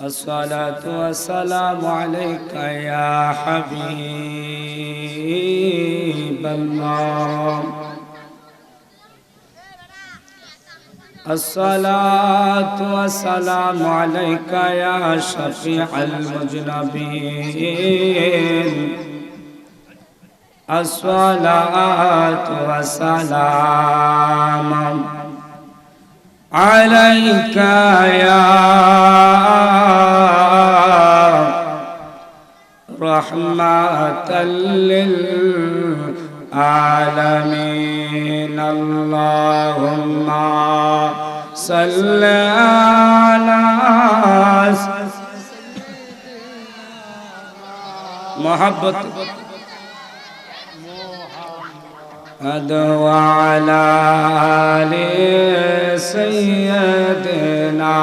الصلاة والسلام عليك يا حبيب الله. الصلاة والسلام عليك يا شفيع المذنبين الصلاة والسلام عليك يا رحمة للعالمين. اللهم صل على محبت أدو على آل سيدنا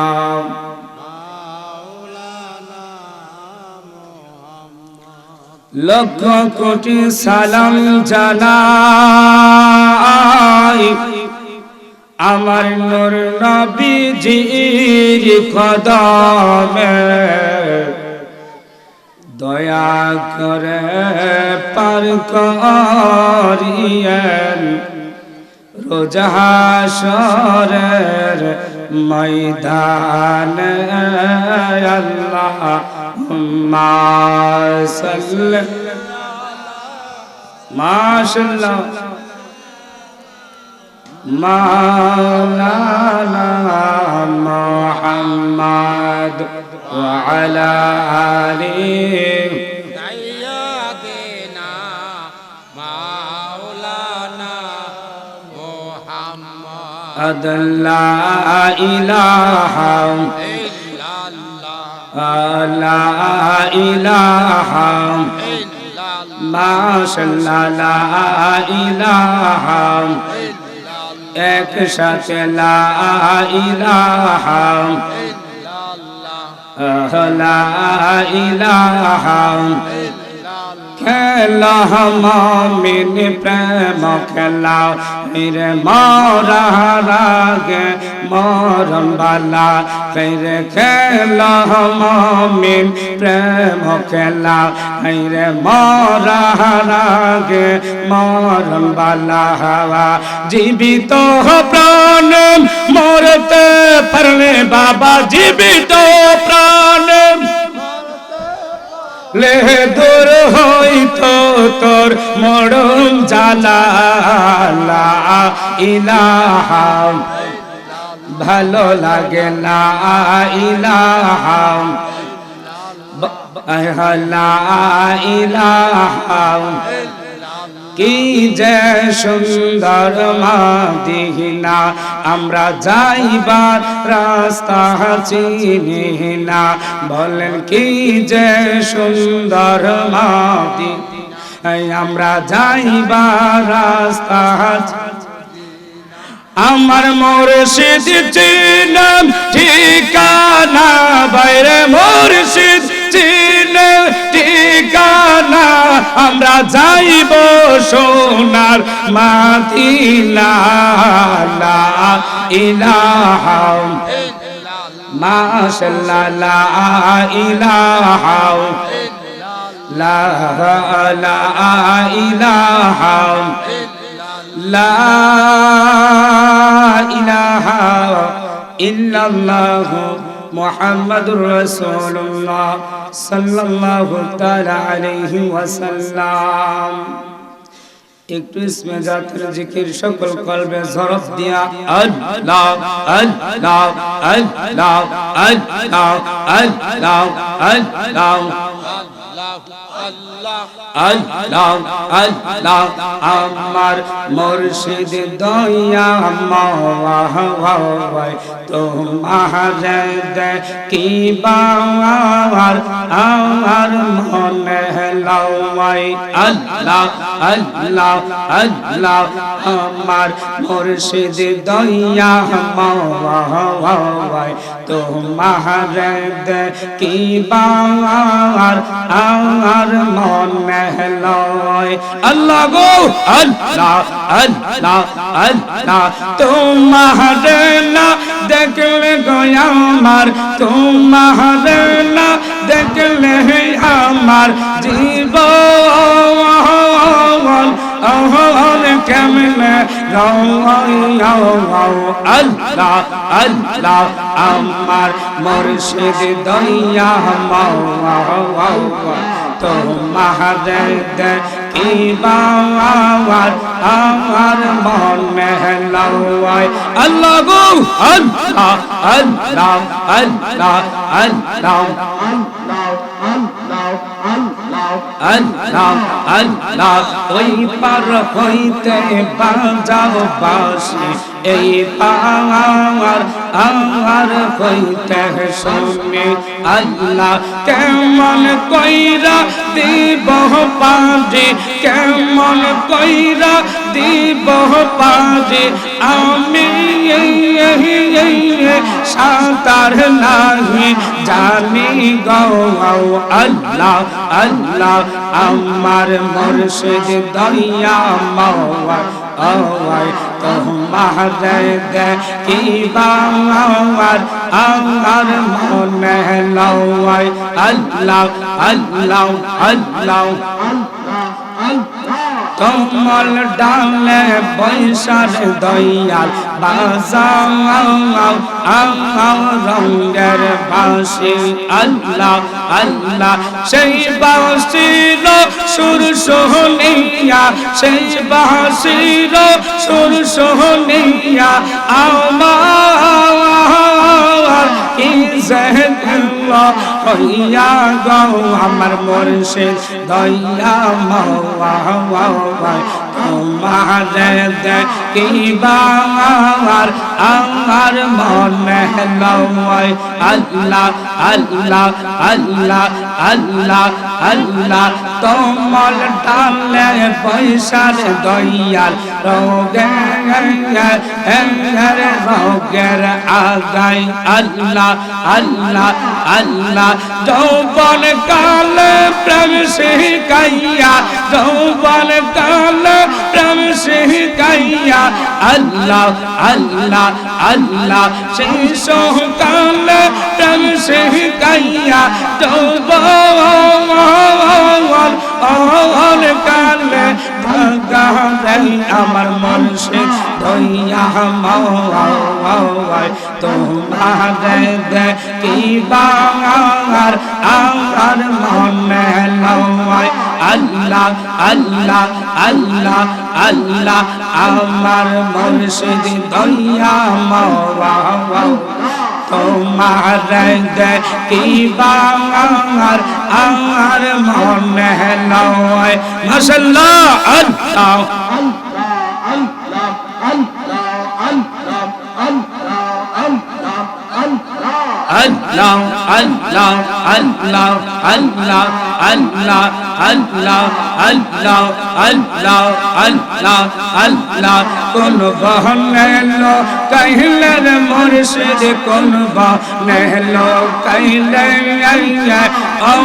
লক্ষ কোটি সালাম জানাই আমার নূর নবীজির কদমে দয়া করে পার করিয়েন। রোজাহাসরের ময়দান আল্লাহ মাসাল মাশাল্লাহ। وعلى آله سيدنا مولانا محمد لا إله إلا الله لا إله إلا الله ما شاء الله لا إله إلا الله একসাথে লা ইলাহা إلا الله খেলা মিন প্রেম খেলা। মেরে মরা রাগে মরম বালা। ফেরে খেলা মিন প্রেম খেলা। মেরে মরা রাগে মরম বালা। হাওয়া জীবিত প্রাণ মরতে পারলে বাবা জীবিত প্রাণ। লে দূর হইত তোর মরণ জালা লা ইলাহা। ভালো লাগে না ইলাহা। ইলাহা। কি যে সুন্দর মাদিনা? আমরা যাইবার রাস্তা চিনি না। বলেন কি যে সুন্দর মাদি আমরা যাইবার রাস্তা আমার মুর্শিদ চিনম ঠিকানা, বাইরে মুর্শিদ চিনে ঠিকানা আমরা যাইব সোনার মাদিনা ইলাহা মাশাল্লাহ লা ইলাহা লা লা ইলাহা লা ইলাহা ইল্লাল্লাহু। محمد رسول الله صلى الله تعالى عليه وسلم اكتسم ذات الذكر شكل قلب زرف ديا الله الله الله الله الله الله الله الله আল্লাহ আল্লাহ আমার মুর্শিদ দয়া মাওয়াই তোমার কি বাবার আমার মনে মেহলাই আল্লাহ আল্লাহ আল্লাহ আমার মুর্শিদ দইয়া মাওয়াই তোমার কি বার আর মেহলায়। আল্লাহ গো, আল্লাহ আল্লাহ আল্লাহ তোমার না দেখলে গো আমার তোমার না দেখলে আমার জীব أهون كمل الله الله أمر মাওয়া তোমার কি বাবার আমার মন মেহলাই আল্লাহ গো আল্লাহ আল্লাহ আল্লাহ আল্লাহ। আল্লাহ আল্লাহ, ওই পার হইতে বাজাও বাসি এই পাওয়ার আমার হইতে শুনে। আল্লাহ, কেমন কইরা দিব পাজি কেমন কইরা দিব পাজি, আমি সাঁতার নাহি জানি গো আল্লাহ আল্লাহ, আমার মুর্শিদ দরিয়া মাওয়া, আওয়াই তোমার কি বাবার আমার মনে লওয়াই আল্লাহ আল্লাহ আল্লাহ। কমল ডালে বৈশার দয়াল বাজাও আও রঙ্গের বাসি আল্লাহ আল্লাহ, সেই বাসির সুর সোহনিয়া, সেই বাসির সুর সোহনিয়া আমার হইয়া গো আমার মুর্শিদ দয়া মাওয়া দেখিবার আমার মনে লয় আল্লাহ আল্লাহ আল্লাহ আল্লাহ আল্লাহ তোমার ডালে পয়সার দয়াল রোগের রোগের আগাই আল্লাহ আল্লাহ আল্লাহ যৌবন কাল প্রেম শিখাইয়া যৌবন কাল প্রেম সে কাইয়া আল্লাহ আল্লাহ আল্লাহ। সেই সহকাল প্রেম সে কাইয়া তব কালে ভাগা আমার মানুষে দইয়া মাওয়ায় তোমাদের দেখি বাঙার আমার মনে লওয়ায় আল্লাহ আল্লাহ আল্লাহ আল্লাহ আমার মনসিদ দয়া মাওয়া তোমার দেখিবা আমার আমার মনে নয়। মাশাআল্লাহ আল্লাহ। Allah, Allah, Allah, Allah, Allah, আল্লাহ আল্লাহ আল্লাহ আল্লাহ আল্লাহ। কোন বহনেল কহিলের মুর্শিদ কোন বহনেল কহিলে ও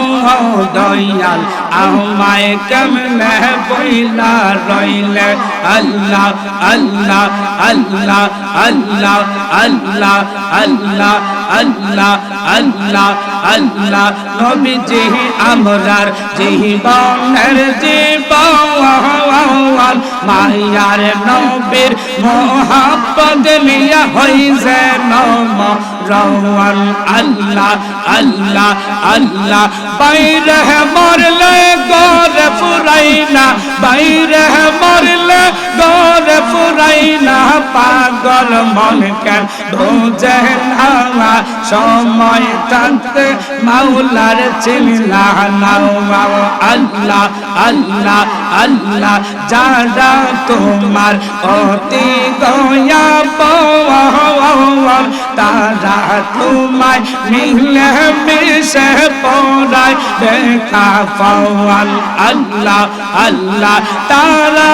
দয়াল। আমায় কেমনে বইলা রইলে? আল্লাহ আল্লাহ আল্লাহ আল্লাহ আল্লাহ আল্লাহ আল্লাহ আল্লাহ। আল্লাহ নবীজি আমরার জীবনের জীবন মায়ার নবীর মোহাব্বত লিয়া হইছে নম রওয়ান, আল্লাহ আল্লাহ আল্লাহ। বাইরে মরলে গরে ফুরাইনা বাইরে মরলে গরে ফুরাইনা পাগল মন কেন বোঝে না সময় থাকতে মাওলার চিল্লা আল্লাহ আল্লাহ আল্লাহ। যারা তোমার অতি গয়া পাওয়ার তারা তোমায় মিলে মিশে পড়ায় দেখা পাওয়াল আল্লাহ আল্লাহ। তারা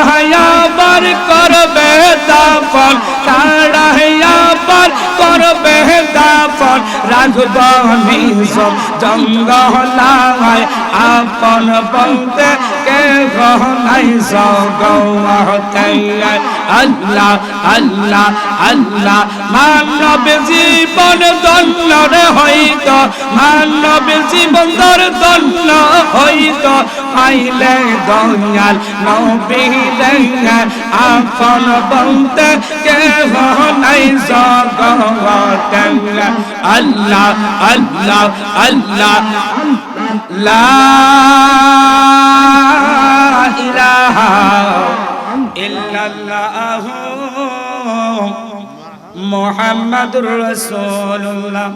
আবার করবে দাফন তারা আবার রাখব নিসব জঙ্গলায় আপন বলতে কে গহনাই সগওয়াতে আল্লাহ আল্লাহ আল্লাহ, মানব জীবন দন্নর হইত। মানব জীবন দর দন্ন হইত। পাইলে দয়াল নবী আপন বলতে কে নাই জগতে আল্লাহ আল্লাহ আল্লাহ লা ইলাহা ইল্লাল্লাহ মুহাম্মাদুর রাসূলুল্লাহ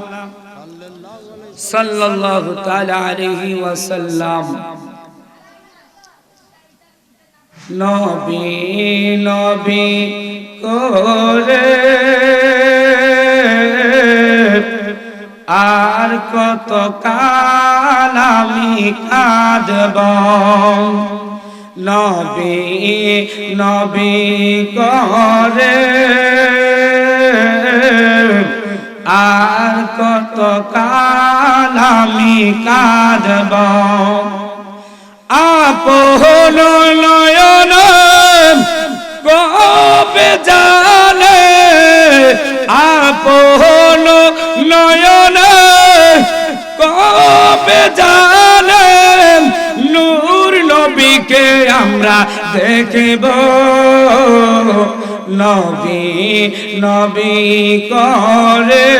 সাল্লাল্লাহু তাআলা আলাইহি ওয়াসাল্লাম। নবী নবী করে আর কত কাল আমি কাঁদব? নবী নবী করে। আর কত কাল আমি কাঁদব? আপন নয়ন কবে জানে? আপন নয়ন জানে নূর নবীকে আমরা দেখব। নবী নবী করে।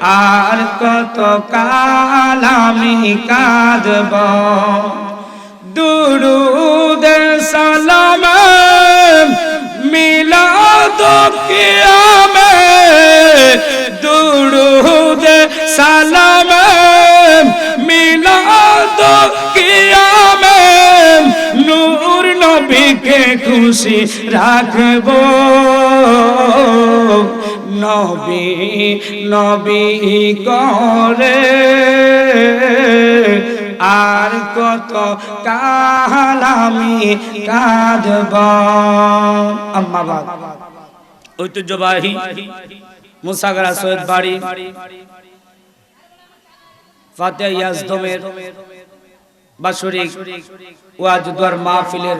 আর কত কাল আমি কাঁদব। দুরুদ সালাম, মিলাদ কিয়ামে খুশি রাখব। নবী নবী করে আর কত কাল আমি কাঁদব। আম্মা ঐতিহ্যবাহী মুসাগরা সৈয়দ বাড়ি। ফাতে বাসরিক ওয়াজ দুয়ার মাহফিলের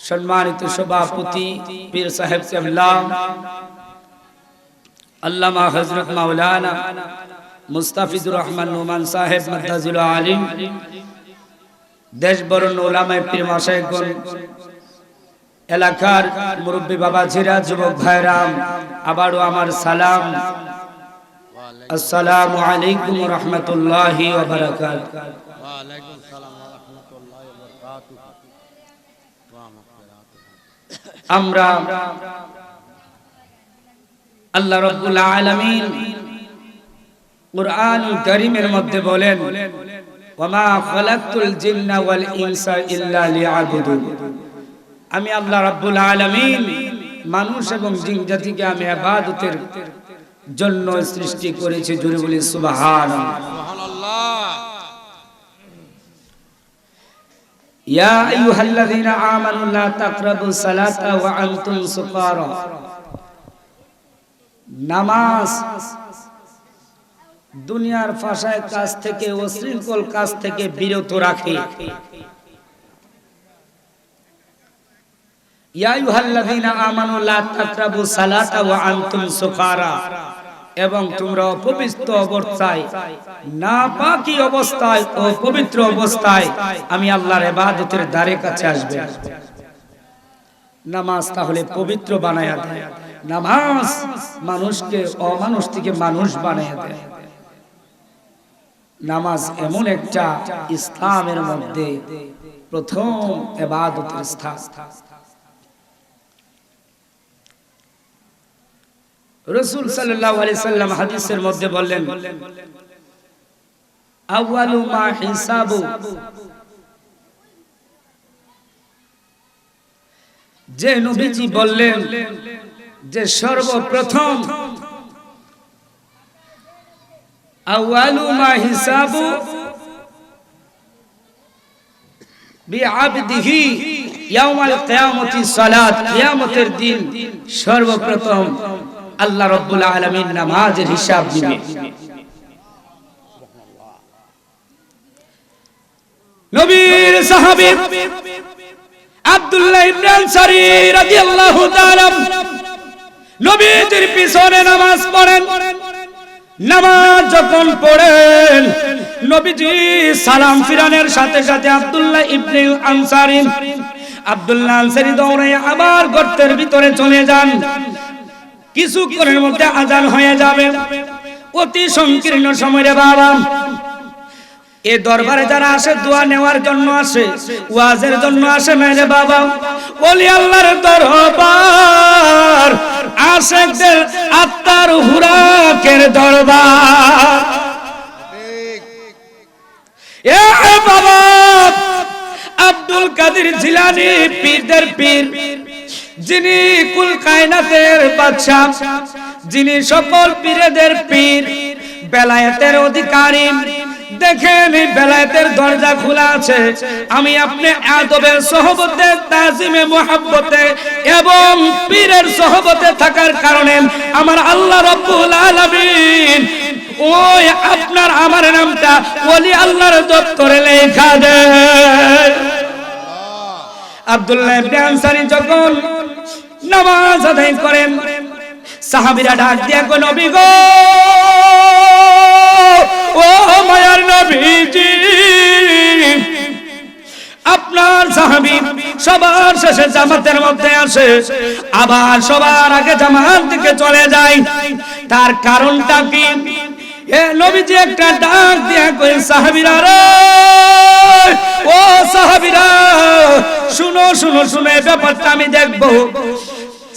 সম্মানিত সভাপতি, পীর সাহেব কেবলা আল্লামা হজরত মাওলানা মুস্তাফিজুর রহমান নোমান সাহেব মাদ্দাজুল আলিম দেশ বরণ ওলামায় পীর মাসাইগণ এলাকার মুরব্বী বাবা জিরা যুবক ভাইরাম আবারও আমার সালাম। আসসালামু আলাইকুম রহমতুল্লাহি ওয়া বারাকাতুহু ওয়ালাইকুম সালাম ওয়া রাহমাতুল্লাহি ওয়া বারাকাতুহু ওয়া মাগফিরাতুহু আমরা আল্লাহ রাব্বুল আলামিন কুরআন কারীমের মধ্যে বলেন, ওয়ামা খালাকতুল জিন্না ওয়াল ইনসা ইল্লা লিয়াবুদুন আমি আল্লাহ রাব্বুল আলামিন মানুষ এবং জিন জাতিকে আমি ইবাদতের জন্য সৃষ্টি করেছি, জোরে বলি সুবহানাল্লাহ সুবহানাল্লাহ। তাকরাবুস দুনিয়ার ফাসায় কাজ থেকে অশৃঙ্খল কাজ থেকে বিরত রাখে। ইয়া আইয়ুহাল্লাযীনা আমানু লা তাকরাবু সালাতা ওয়া আনতুম সুকারা। এবং তোমরা অপবিত্র অবস্থায় না পাকি অবস্থায় ও পবিত্র অবস্থায় আমি আল্লাহর ইবাদতের দ্বারে কাছে আসবে। নামাজ তাহলে পবিত্র বানায়া দেয়। নামাজ মানুষকে অমানুষ থেকে মানুষ বানায়া দেয়। নামাজ এমন একটা ইসলামের মধ্যে প্রথম এবাদতের স্থান। রসুল সাল্লাল্লাহু আলাইহি সাল্লাম হাদিসের মধ্যে বললেন আউয়ালু হিসাবু। যে নবীজি বললেন যে সর্বপ্রথম আউয়ালু মা হিসাবু বিআবদিহি ইয়াউমাল কিয়ামতি সালাত। কিয়ামতের দিন সর্বপ্রথম। আল্লাহ রাব্বুল আলামিন নামাজের হিসাব দিবে। নবীর সাহাবী আব্দুল্লাহ ইবনে আনসারী রাদিয়াল্লাহু তাআলা নবীজির পিছনে নামাজ পড়েন। নামাজ যখন পড়েন, নবীজি সালাম ফিরানের সাথে সাথে আব্দুল্লাহ ইবনে আনসারী, আব্দুল্লাহ আনসারী দৌড়ে আবার গর্তের ভিতরে চলে যান। কিছুক্ষণের মধ্যে আজান হয়ে যাবে। অতি সংকীর্ণ সময় রে বাবা। এ দরবারে যারা আসে, দোয়া নেওয়ার জন্য আসে, ওয়াজের জন্য আসে না রে বাবা। ওলি আল্লাহর দরবার, আশেকদের আত্মার হুরাকের দরবার। এ বাবা, আব্দুল কাদের জিলানি পীরদের পীর। যিনি কুল কায়নাতের বাদশা যিনি সকল পীরেদের পীর, বেলায়েতের অধিকারী। দেখেন বেলায়েতের দরজা খোলা আছে। আমি আপনি সহবতে, তাজিমে এবং পীরের সহবতে থাকার কারণে আমার আল্লাহ রব্বুল আলামিন ওই আপনার, আমার নামটা ওলি আল্লাহর দপ্তরে লেখা দেয় আব্দুল্লাহ ইবনে আনসারী যখন নামাজ আদায় করেন, সাহাবীরা ডাক দিয়া গো নবী গো, ও মায়ার নবীজি, আপনার সাহাবী সবার শেষে জামাতের মধ্যে আসে, আবার সবার আগে জামাত থেকে চলে যায়। তার কারণটা কি? এ নবীজি একটা ডাক দিয়া কই সাহাবীরা রে ও সাহাবীরা, শুনো শুনো শুনো ব্যাপারটা আমি দেখব।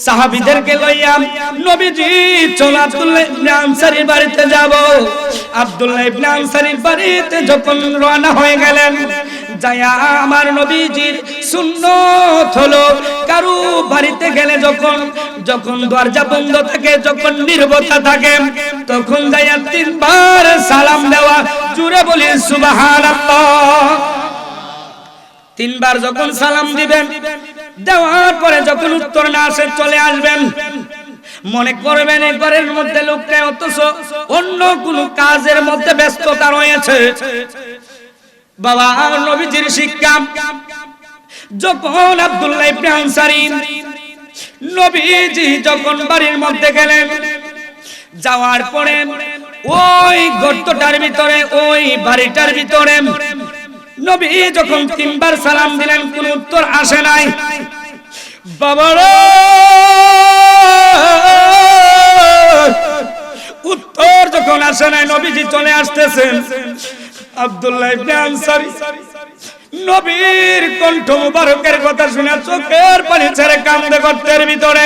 সাহাবীদেরকে লইয়া নবীজি, চল আব্দুল্লাহ ইবনে আনসারীর বাড়িতে যাব। আব্দুল্লাহ ইবনে আনসারীর বাড়িতে যখন রওনা হয়ে গেলেন যায়া আমার নবীজির সুন্নত হলো, কারু বাড়িতে গেলে যখন যখন দরজা বন্ধ থাকে, যখন নির্বতা থাকে, তখন যাইয়া তিনবার সালাম দেওয়া জুড়ে বলি, সুবহানাল্লাহ। তিনবার যখন সালাম দিবেন, দেওয়ার পরে যখন উত্তর না আসে, চলে আসবেন। মনে করবেন এই ঘরের মধ্যে লোকটা অথচ অন্য কোন কাজের মধ্যে ব্যস্ততা রয়েছে। বাবা, নবীজির শিক্ষা। যখন আব্দুল্লাহ ইবনে আনসারী নবীজি যখন বাড়ির মধ্যে গেলেন, যাওয়ার পরে ওই গর্তটার ভিতরে, ওই বাড়িটার ভিতরে নবী যখন তিনবার সালাম দিলেন, কোন উত্তর আসে নাই। বাবারা! উত্তর যখন আসে নাই, নবীজি চলে আসতেছেন। আব্দুল্লাহ ইবনে আনসারী। নবীর কণ্ঠ মুবারকের কথা শুনে চোখের পানি ছেড়ে কান্দে গর্তের ভিতরে।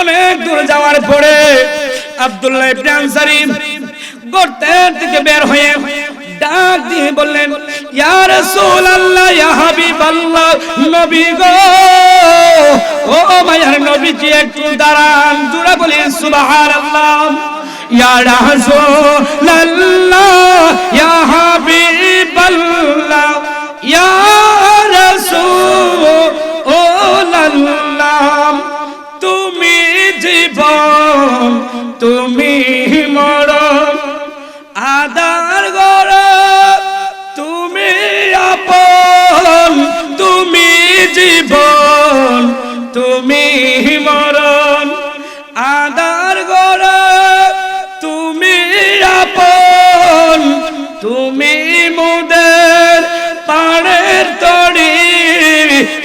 অনেক দূর যাওয়ার পরে আব্দুল্লাহ ইবনে আনসারী গর্তের থেকে বের হয়ে ডাক দিয়ে বললেন, ইয়া রাসূলুল্লাহ, ইয়া হাবিবাল্লাহ, নবী গো, ও মায়ার নবীজি, একটু দাঁড়ান, জোরে বলি সুবহানাল্লাহ, ইয়া রাসূলুল্লাহ, ইয়া হাবিবাল্লাহ, ইয়া রাসূলুল্লাহ, তুমি জীবন, তুমি মরণ তুমি মরণ, আদার গর তুমি আপন তুমি মুদের পাড়ের তড়ি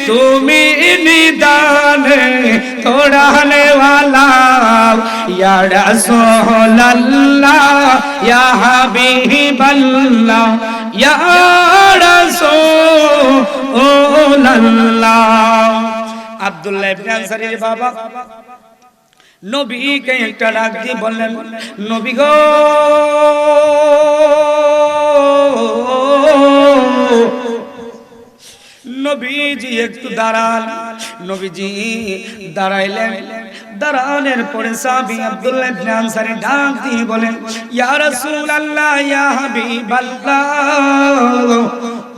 তুমি নিদান সোহল্লাহ ইয়া রাসূলুল্লাহ, ইয়া হাবিবাল্লাহ, ইয়া রাসূলুল্লাহ। আব্দুল্লাহ ইবনে আনসারীর বাবা। নবীকে একটা ডাক দিয়ে বললেন নবী গো নবীজি একটু দাঁড়ান। নবীজি দাঁড়াইলেন। দাঁড়ানোর পরে সাহাবী আব্দুল্লাহ ইবনে আনসারী ডাক দিয়ে বলেন ইয়া রাসূলুল্লাহ ইয়া হাবিবাল্লাহ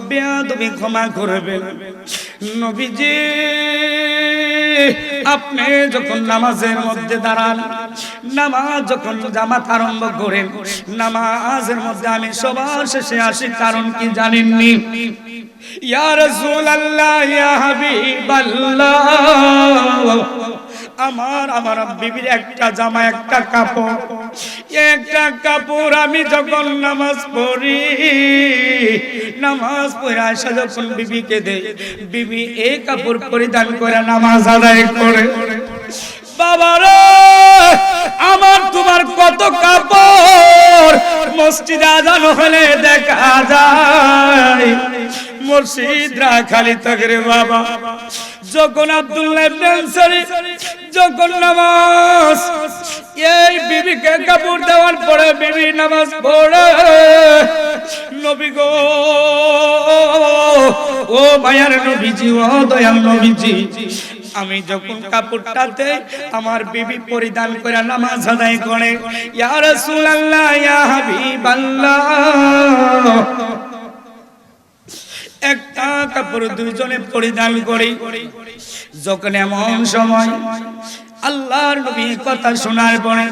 বেয়াদবি ক্ষমা করবেন। নবীজি আপনি যখন নামাজের মধ্যে দাঁড়ান, নামাজ যখন জামাত আরম্ভ করেন, নামাজের মধ্যে আমি সবার শেষে আসি, কারণ কি জানেননি? ইয়া রাসূলুল্লাহ, ইয়া হাবিবাল্লাহ। আমার আমার বিবির একটা জামা, একটা কাপড়। একটা কাপড় আমি যখন নামাজ পড়ি, নামাজ পড়ে আসা যখন বিবিকে দে বিবি এই কাপড় পরিধান করে নামাজ আদায় করে। বাবারে আমার তোমার কত কাপড়? মসজিদে আজান হলে দেখা যায়। মসজিদরা খালি থাকে বাবা। যখন আব্দুল্লাহ যখন নামাজ, এই বিবিকে কাপড় দেওয়ার পরে বিবি নামাজ পড়ে। নবী গো, ও মায়ার নবীজি, ও দয়াল নবীজি, আমি যখন কাপড়টাতে আমার বিবি পরিধান করে নামাজ আদায় করে, ইয়া রাসূলুল্লাহ, ইয়া হাবিবাল্লাহ একটা কাপড় দুইজনে পরিধান করি। যখন এমন সময় আল্লাহর নবী কথা শোনার পরে,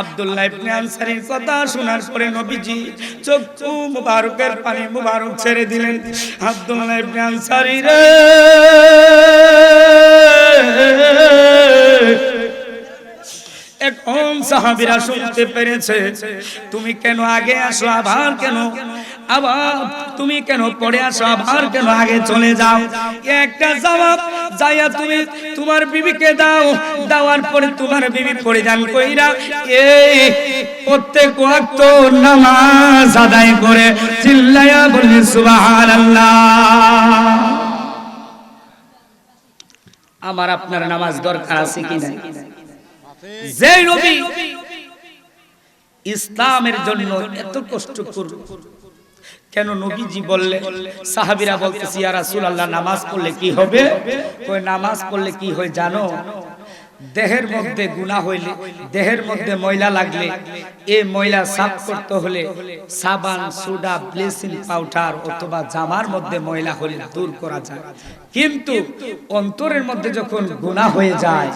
আব্দুল্লাহ ইবনে আনসারীর কথা শোনার পরে নবীজি চক্ষু মুবারকের পানি মুবারক ছেড়ে দিলেন। আব্দুল্লাহ ইবনে আনসারী রে! এখন সাহাবীরা শুনতে পেরেছে, তুমি কেন আগে আসো, আবার কেন? তুমি কেন পড়ে আসো আবার কেন আগে চলে যাও? একটা জবাব যাইয়া তুমি তোমার বিবিকে দাও। দেওয়ার পরে তোমার বিবি কইরা এই প্রত্যেক ওয়াক্ত নামাজ আদায় করে আমার আপনার নামাজ দরকার আছে কি নাই? যে নবী ইসলামের জন্য এত কষ্ট করল কেন নবীজি বললে? সাহাবিরা বলতেছি, ইয়া রাসূলুল্লাহ, নামাজ পড়লে কি হবে? কই নামাজ পড়লে কি হয় জানো? দেহের মধ্যে গুনাহ হইলে, দেহের মধ্যে ময়লা লাগলে এই ময়লা সাফ করতে হলে সাবান, সোডা ব্লিচিং পাউডার অথবা জামার মধ্যে ময়লা হলে দূর করা যায়। কিন্তু অন্তরের মধ্যে যখন গুনাহ হয়ে যায়,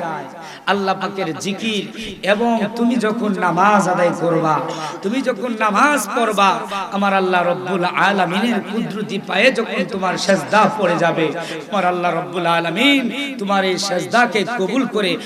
আল্লাহ পাকের জিকির এবং তুমি যখন নামাজ আদায় করবা, তুমি যখন নামাজ পড়বা, আমার আল্লাহ রব্বুল আলামিনের কুদরতি পায়ে যখন তোমার সেজদা পড়ে যাবে, আমার আল্লাহ রব্বুল আলামিন তোমার এই সেজদাকে কবুল করে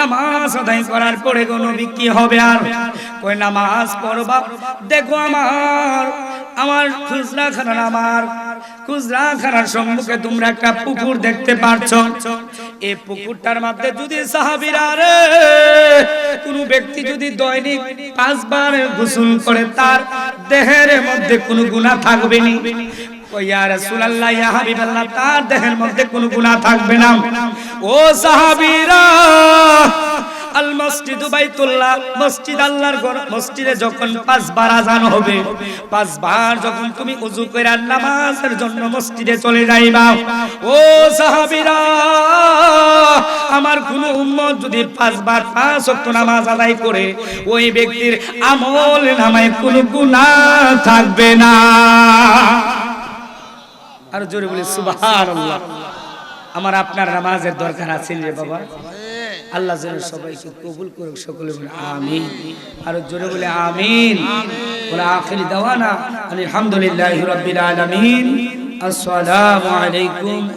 নামাজ আদায় করার পরে গো নবী, কি হবে আর? কই নামাজ পড়বা দেখো আমার আমার খুচরা খানার আমার খুচরা খানার সম্মুখে তোমরা একটা পুকুর দেখতে পারছ। এই পুকুরটার মধ্যে যদি সাহাবীরা রে, কোন ব্যক্তি যদি দৈনিক পাঁচবার গোসল করে, তার দেহের মধ্যে কোনো গুনাহ থাকবে না? ইয়া রাসূলুল্লাহ, ইয়া হাবিবাল্লাহ, তার দেহের মধ্যে কোনো গুনাহ থাকবে না। ও সাহাবীরা, আল মসজিদ বাইতুল্লাহ মসজিদ আল্লাহর ঘর, মসজিদে যখন পাঁচ পাঁচবার আজান হবে পাঁচবার যখন তুমি ওযু করে নামাজের জন্য মসজিদে চলে যাইবা, ও সাহাবীরা, আমার কোন উম্মত যদি পাঁচবার পাঁচ ওয়াক্ত নামাজ আদায় করে, ওই ব্যক্তির আমল নামায় কোনো গুনাহ থাকবে না। আর জোরে বলি, সুবহানাল্লাহ। আমার আপনার নামাজের দরকার আছে রে বাবা। আল্লাহ যেন সবাইকে কবুল করুক, সকলে বলে আমিন। আর জোরে বলে আমিন। বলে আখির দাওয়ানা। আলহামদুলিল্লাহি রাব্বিল আলামিন। আসসালামু আলাইকুম।